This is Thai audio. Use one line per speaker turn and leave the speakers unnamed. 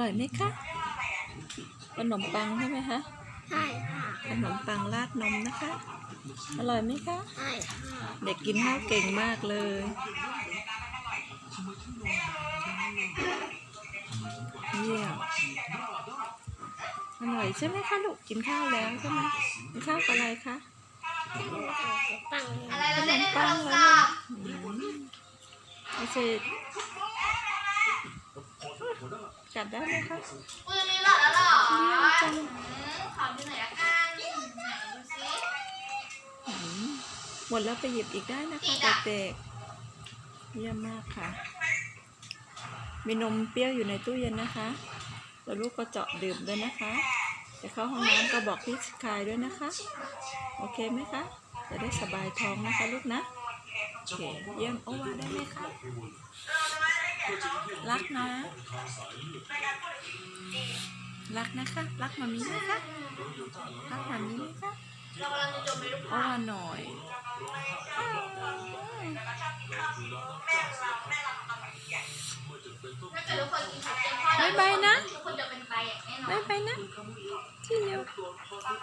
ร่อยไหมคะ ขนมปังใช่ไหมคะ
ใช่ค่ะ
ขนมปังราดนมนะคะ อร่อยไหมคะ
ใช่ค่ะ
เด็กกินข้าวเก่งมากเลย เยี่ยม อร่อยใช่ไหมคะลูก กินข้าวแล้วใช่ไหมกินข้าวกับอะไรคะ
ปัง
อะไร
ข
เรา
น
เล่น
ม
ในโท
ปั
รง
เหร
ศั
อ
พท์
อืมไม่ใช่ กัดได้ไหมคะ
ปืนนี้หลอดแล้วเหรอ
เยี่ยมจัง
อืมขอดูหน่อยละกันไหนดูสิ
อืมหมดแล้วไปหยิบอีกได้นะคะเด็กๆเยี่ยมมากค่ะ มีนมเปรี้ยวอยู่ในตู้เย็นนะคะแล้วลูกก็เจาะดื่มด้วยนะคะจะเข้าห้องน้ำก็บอกพี่คายด้วยนะคะ โอเคไหมคะ จะได้สบายท้องนะคะลูกนะ โอเค เยี่ยมโอวาได้ไหมคะ รักนะ รักนะคะ รักมามีไหมคะ รักมามีไหมคะ
เรากำลังจะจมไปลูก
โอวาหน่อย
ถ้าเกิดทุกคนกินข้าวเย็นพ่อ
บ๊ายบายนะ
ทุกคนจะเป็นไปอย่างแน่นอน
ไปไปนะที่เดียว
บ